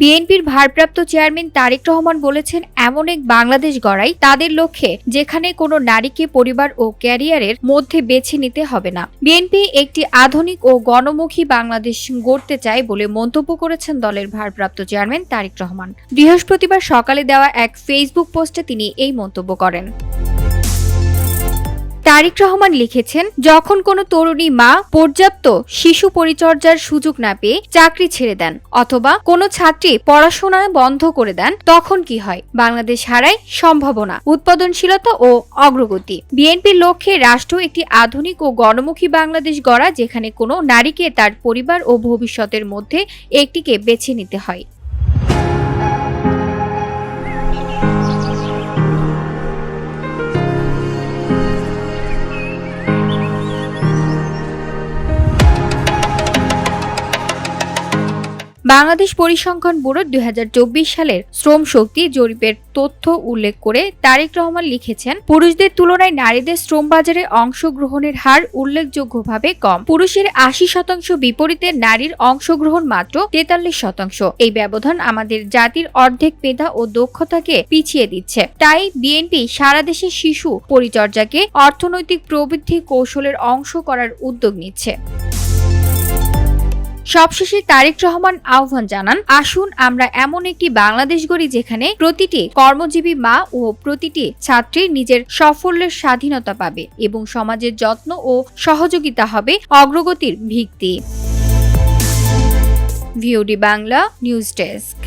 বিএনপির ভারপ্রাপ্ত চেয়ারম্যান তারেক রহমান বলেছেন, এমন এক বাংলাদেশ গড়াই তাদের লক্ষ্যে যেখানে কোনো নারীকে, পরিবার ও ক্যারিয়ারের মধ্যে বেছে নিতে হবে না। বিএনপি একটি আধুনিক ও গণমুখী বাংলাদেশ গড়তে চায় বলে মন্তব্য করেছেন দলের ভারপ্রাপ্ত চেয়ারম্যান তারেক রহমান। বৃহস্পতিবার সকালে দেওয়া এক ফেসবুক পোস্টে তিনি এই মন্তব্য করেন। তারিক রহমান লিখেছেন, যখন কোনো তরুণী মা পর্যাপ্ত শিশু পরিচর্যার সুযোগ না পেয়ে চাকরি ছেড়ে দেন অথবা কোনো ছাত্রী পড়াশোনা বন্ধ করে দেন, তখন কি হয়? বাংলাদেশ হারায় সম্ভাবনা, উৎপাদনশীলতা ও অগ্রগতি। বিএনপির লক্ষ্যে রাষ্ট্র একটি আধুনিক ও গণমুখী বাংলাদেশ গড়া, যেখানে কোনো নারীকে তার পরিবার ও ভবিষ্যতের মধ্যে একটিকে বেছে নিতে হয়। বাংলাদেশ পরিসংখ্যান ব্যুরো দুই সালের শ্রম শক্তি জরিপের তথ্য উল্লেখ করে তারেক রহমান লিখেছেন, পুরুষদের তুলনায় নারীদের শ্রম বাজারে অংশগ্রহণের হার উল্লেখযোগ্যভাবে কম। পুরুষের আশি শতাংশ বিপরীতে নারীর অংশগ্রহণ মাত্র তেতাল্লিশ শতাংশ। এই ব্যবধান আমাদের জাতির অর্ধেক মেধা ও দক্ষতাকে পিছিয়ে দিচ্ছে। তাই বিএনপি সারা দেশে শিশু পরিচর্যাকে অর্থনৈতিক প্রবৃদ্ধি কৌশলের অংশ করার উদ্যোগ নিচ্ছে। সবশেষে তারেক রহমান আহ্বান জানান, আসুন আমরা এমন একটি বাংলাদেশ গড়ি যেখানে প্রতিটি কর্মজীবী মা ও প্রতিটি ছাত্রী নিজের সাফল্যের স্বাধীনতা পাবে এবং সমাজের যত্ন ও সহযোগিতা হবে অগ্রগতির ভিত্তি। VOD Bangla news desk.